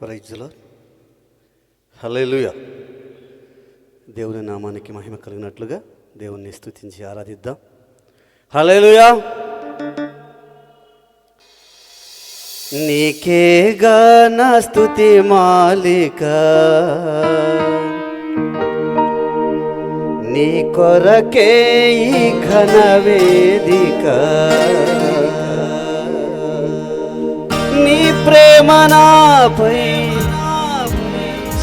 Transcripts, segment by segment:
ప్రైజ్లో హలేలుయ దేవుని నామానికి మహిమ కలిగినట్లుగా దేవుణ్ణి స్తుతించి ఆరాధిద్దాం. హలేలుయా నీకే నా స్థుతి మాలిక. నీ కొరకే ఈ ఘన వేదిక. ప్రేమ నాపై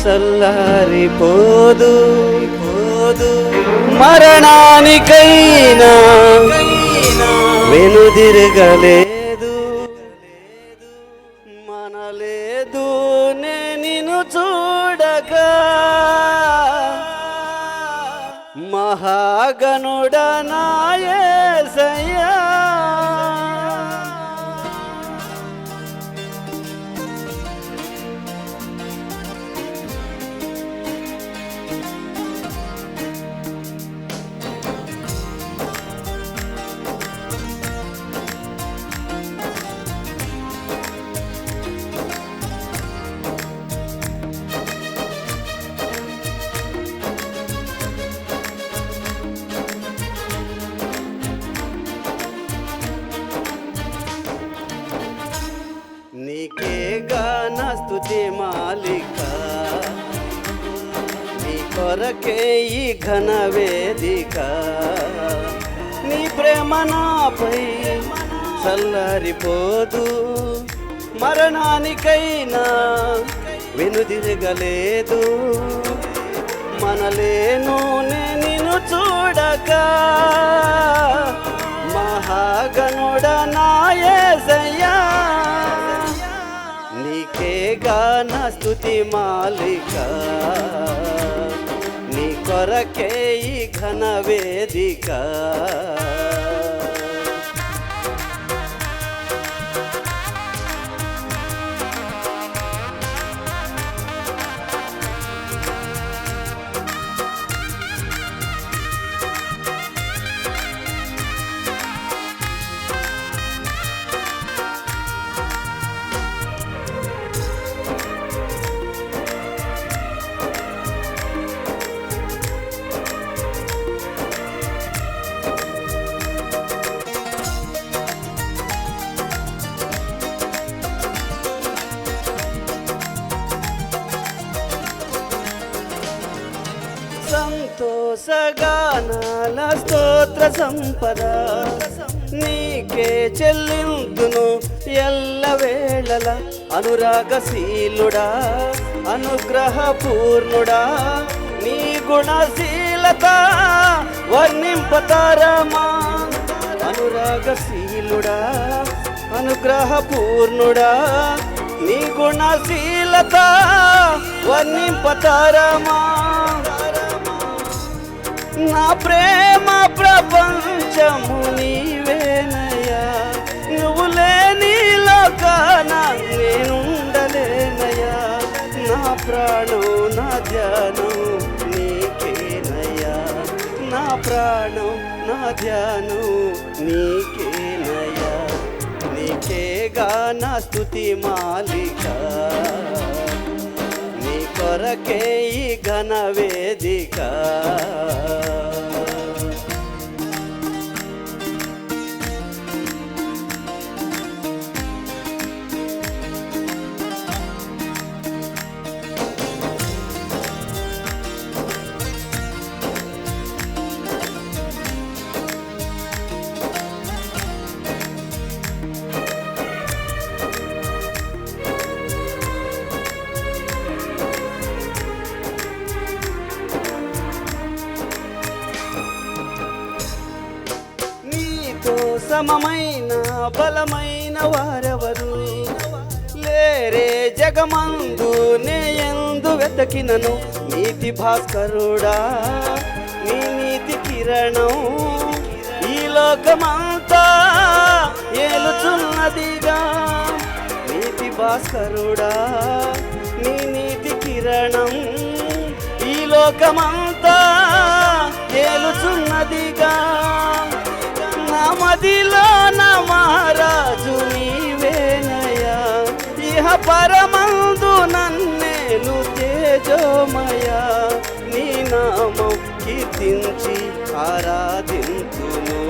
చల్లారిపోదు పోదు మరణానికైనా వెనుదిరగలేదు. మనలేదు నే నిన్ను చూడగా నీకేగా నా స్థుతి మాలిక. నీ కొరకే ఈ ఘన వేదిక. నీ ప్రేమ నాపై చల్లారిపోదు. మరణానికైనా వెనుదిరగలేదు మనలేను నే నిన్ను చూడక. మహాగనుడ నాయసయ్యా నీకేగా స్థుతి మాలిక నీ కొరకే ఈ ఘన వేదిక. సంతోషగానాల స్తోత్ర సంపద. నీకే చెల్లిందును ఎల్ల వేళల అనురాగశీలుడా అనుగ్రహ పూర్ణుడా నీ గుణశీలత వర్ణింపతారమా. అనురాగశీలుడా అనుగ్రహ పూర్ణుడా నీ గుణశీలత వర్ణింపతారమా. నా ప్రేమ ప్రపంచము నీవేనయ్యా. నువ్వు లేని లోకాన నేనుండలేనయ్యా. నా ప్రాణం నా ధ్యానం నీకేనయ్యా. నా ప్రాణం నా ధ్యానం నీకేనయ్యా. నీకేగా నా స్థుతి మాలికా. కొరకే ఈ ఘన వేదిక. ఉత్తమమైన బలమైన వారెవరు? లేరే జగమందు నే ఎందు వెతకినను నీతి భాస్కరుడా నీ నీతి కిరణం. ఈ లోకమంతా ఏలుచున్నదిగా నీతి భాస్కరుడా నీ నీతి కిరణం. ఈ లోకమంతా ఏలుచున్నదిగా మదిలో నా మహారాజు నీవేనయా ఇహ పరమందు నన్నేలు తేజోమయా నీ నామం కీర్తించి ఆరాధింతును.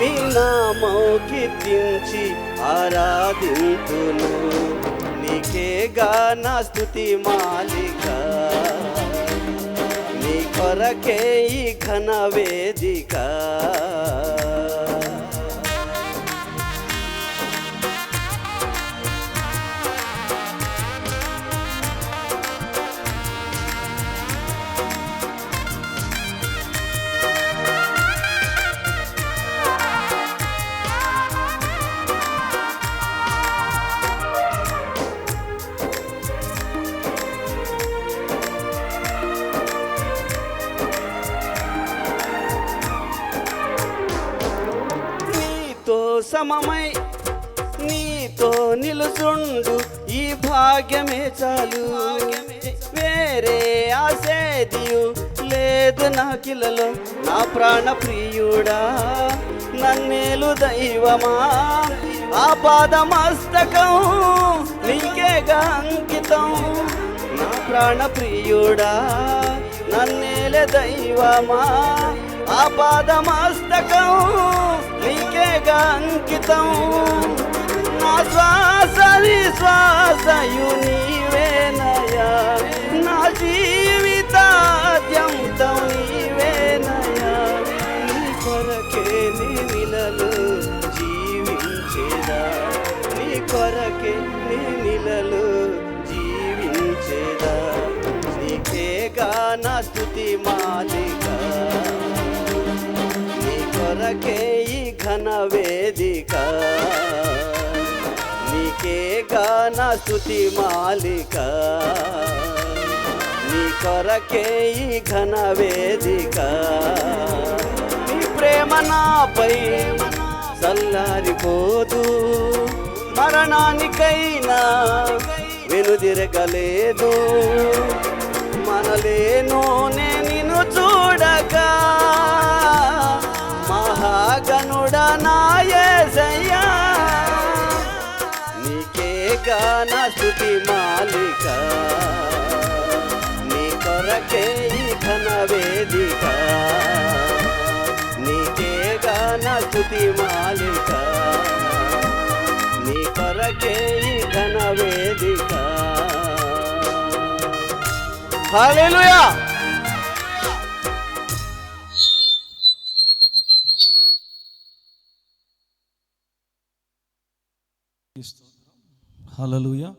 నీ నామం కీర్తించి ఆరాధింతును. నీకేగా నా స్థుతి మాలిక. నీ కొరకే ఈ ఘన వేదిక. నీతో నీతో నిలుచుండు. ఈ భాగ్యమే చాలు. వేరే ఆసేదియు లేదు నా కిలలో. నా ప్రాణ ప్రియుడా నన్నేలు దైవమా? ఆ పాదమస్తకం నీకేగా అంకితం. నా ప్రాణ ప్రియుడా నన్నేలే దైవమా? ఆ పాదమస్తకం నీకేగా అంకితం. నా శ్వాస విశ్వాసయు నీవేనయా నా జీవితాద్యంతం నీవేనయా నీ కొరకే నిలలు జీవించేదా. నీ కొరకే నిలలు జీవించేదా. నీకేగా నా స్థుతి మాలిక. నీ కొరకే ఘన వేదిక. నీకే నా స్థుతి మాలిక. నీ కొరకే ఈ ఘన వేదిక. నీ ప్రేమ నాపై చల్లారిపోదు. మరణానికైనా వెనుదిరగలేదు. మనలేను నేను చూ నాయసయ్యా. నీకేగా నా స్థుతి మాలిక. నీ కొరకే ఈ ఘన వేదిక. నీకేగా నా స్థుతి మాలిక. నీ కొరకే ఈ ఘన వేదిక. స్తోత్రం. హలలుయ